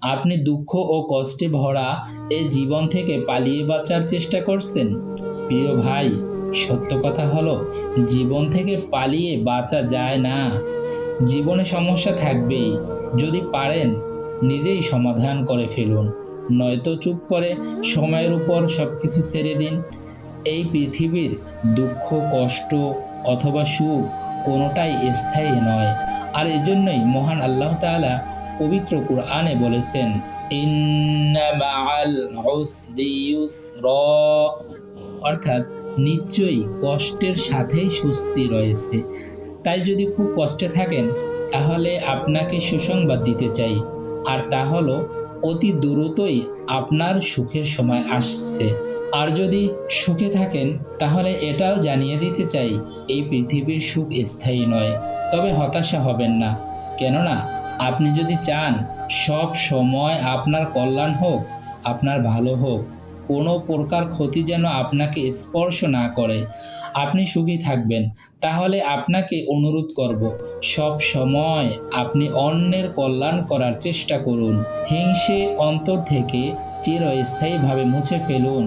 আপনি দুঃখ ও কষ্টে ভরা এই জীবন থেকে পালিয়ে বাঁচার চেষ্টা করছেন? প্রিয় ভাই, সত্য কথা হলো, জীবন থেকে পালিয়ে বাঁচা যায় না। জীবনে সমস্যা থাকবেই। যদি পারেন, নিজেই সমাধান করে ফেলুন। নয়তো চুপ করে সময়ের উপর সব কিছু ছেড়ে দিন। এই পৃথিবীর দুঃখ, কষ্ট অথবা সুখ কোনোটাই স্থায়ী নয়। আর এজন্যই মহান আল্লাহ তাআলা পবিত্র কুরআনে বলেছেন অর্থাৎ নিশ্চয়ই কষ্টের সাথেই স্বস্তি রয়েছে। তাই যদি খুব কষ্টে থাকেন, তাহলে আপনাকে সুসংবাদ দিতে চাই। আর তা হলো, অতি দ্রুতই আপনার সুখের সময় আসছে। আর যদি সুখে থাকেন, তাহলে এটাও জানিয়ে দিতে চাই, এই পৃথিবীর সুখ স্থায়ী নয়। তবে হতাশা হবেন না। কেননা আপনি যদি চান সব সময় আপনার কল্যাণ হোক, আপনার ভালো হোক, কোনো প্রকার ক্ষতি যেন আপনাকে স্পর্শ না করে, আপনি সুখী থাকবেন। তাহলে আপনাকে অনুরোধ করব, সব সময় আপনি অন্যের কল্যাণ করার চেষ্টা করুন। হিংসে অন্তর থেকে চিরস্থায়ীভাবে মুছে ফেলুন।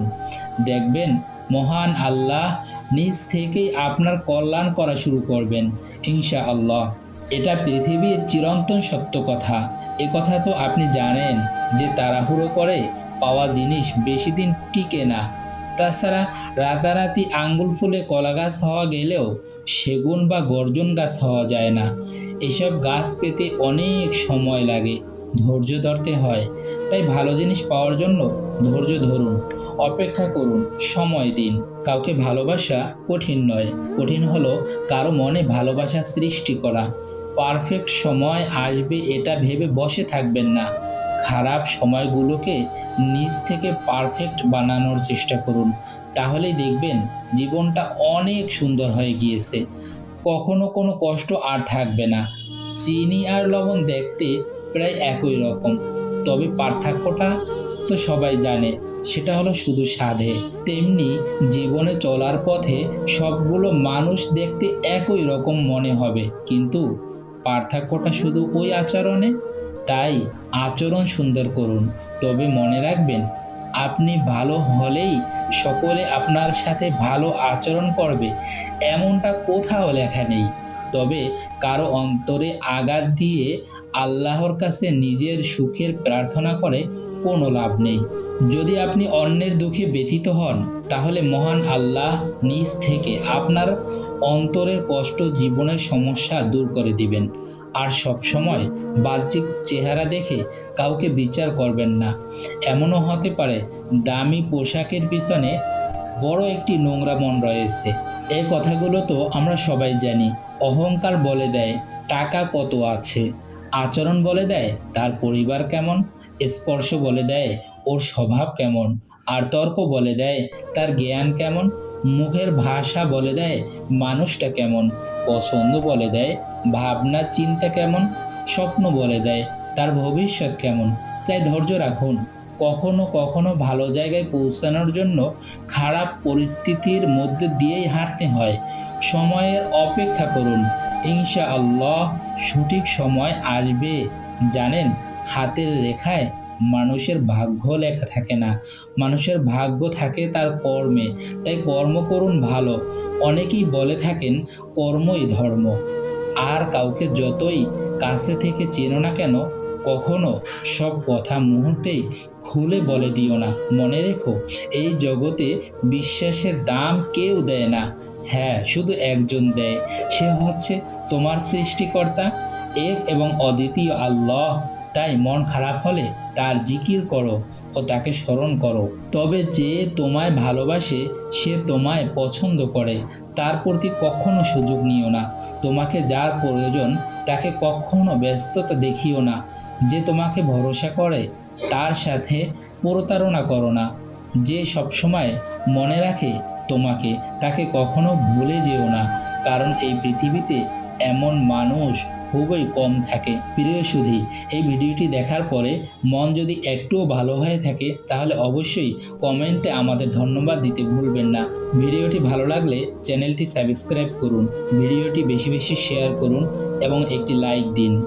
দেখবেন মহান আল্লাহ নিজ থেকেই আপনার কল্যাণ করা শুরু করবেন ইনশা আল্লাহ এটা পৃথিবীর চিরন্তন সত্য কথা। এ কথা তো আপনি জানেন যে তাড়াহুড়ো করে পাওয়া জিনিস বেশি দিন টিকে না। তাছাড়া রাতারাতি আঙ্গুল ফুলে কলা গাছ হওয়া গেলেও সেগুন বা গর্জন গাছ হওয়া যায় না। এসব গাছ পেতে অনেক সময় লাগে, ধৈর্য ধরতে হয়। তাই ভালো জিনিস পাওয়ার জন্য ধৈর্য ধরুন, অপেক্ষা করুন, সময় দিন। কাউকে ভালোবাসা কঠিন নয়, কঠিন হলো কারও মনে ভালোবাসা সৃষ্টি করা। পারফেক্ট সময় আসবে এটা ভেবে বসে থাকবেন না। খারাপ সময়গুলোকে নিজ থেকে পারফেক্ট বানানোর চেষ্টা করুন। তাহলেই দেখবেন জীবনটা অনেক সুন্দর হয়ে গিয়েছে। কখনো কোনো কষ্ট আর থাকবে না। চিনি আর লবণ দেখতে প্রায় একই রকম। তবে পার্থক্যটা তো সবাই জানে, সেটা হলো শুধু স্বাদে। তেমনি জীবনে চলার পথে সবগুলো মানুষ দেখতে একই রকম মনে হবে। কিন্তু পার্থক্যটা শুধু ওই আচরণে? তাই আচরণ সুন্দর করুন। তবে মনে রাখবেন, আপনি ভালো হলেই সকলে আপনার সাথে ভালো আচরণ করবে। এমনটা কোথাও লেখা নেই। তবে কারও অন্তরে আঘাত দিয়ে আল্লাহর কাছে নিজের সুখের প্রার্থনা করে কোনো লাভ নেই। যদি আপনি অন্যের দুঃখে ব্যথিত হন, তাহলে মহান আল্লাহ নিজ থেকে আপনার অন্তরের কষ্ট জীবনের সমস্যা দূর করে দিবেন। আর সব সময় বাহ্যিক চেহারা দেখে কাউকে বিচার করবেন না। এমনও হতে পারে দামি পোশাকের পিছনে বড় একটি নোংরা মন রয়েছে। এই কথাগুলো তো আমরা সবাই জানি। অহংকার বলে দেয়, টাকা কত আছে? আচরণ বলে দেয়, তার পরিবার কেমন? স্পর্শ বলে দেয় ওর স্বভাব কেমন? আর তর্ক বলে দেয়, তার জ্ঞান কেমন? মুখের ভাষা বলে দেয়, মানুষটা কেমন? পছন্দ বলে দেয়, ভাবনা, চিন্তা কেমন? স্বপ্ন বলে দেয়, তার ভবিষ্যৎ কেমন? তাই ধৈর্য রাখুন। কখনো কখনো ভালো জায়গায় পৌঁছানোর জন্য খারাপ পরিস্থিতির মধ্যে দিয়েই হাঁটতে হয়। সময়ের অপেক্ষা করুন। ইনশা আল্লাহ সঠিক সময় আসবে। জানেন, হাতের রেখায় মানুষের ভাগ্য লেখা থাকে না। মানুষের ভাগ্য থাকে তার কর্মে। তাই কর্ম করুন ভালো। অনেকেই বলে থাকেন, কর্মই ধর্ম। আর কাউকে যতই কাছে থেকে চেনো না কেন, কখনো সব কথা মুহূর্তেই খুলে বলে দিও না। মনে রেখো, এই জগতে বিশ্বাসের দাম কেউ দেয় না। হ্যাঁ শুধু একজন দেয়। সে হচ্ছে তোমার সৃষ্টিকর্তা, এক এবং অদ্বিতীয় আল্লাহ। তাই মন খারাপ হলে তার জিকির করো ও তাকে স্মরণ করো। তবে যে তোমায় ভালোবাসে, সে তোমায় পছন্দ করে। তার প্রতি কখনো সুযোগ নিও না। তোমাকে যার প্রয়োজন, তাকে কখনো ব্যস্ততা দেখিও না। যে তোমাকে ভরসা করে, তার সাথে প্রতারণা করো না। যে সবসময় মনে রাখে তোমাকে, তাকে কখনো ভুলে যেও না। কারণ এই পৃথিবীতে এমন মানুষ খুবই কম থাকে। প্রিয় সুধী, এই ভিডিওটি দেখার পরে মন যদি একটুও ভালো হয়ে থাকে, তাহলে অবশ্যই কমেন্টে আমাদের ধন্যবাদ দিতে ভুলবেন না। ভিডিওটি ভালো লাগলে চ্যানেলটি সাবস্ক্রাইব করুন, ভিডিওটি বেশি বেশি শেয়ার করুন এবং একটি লাইক দিন।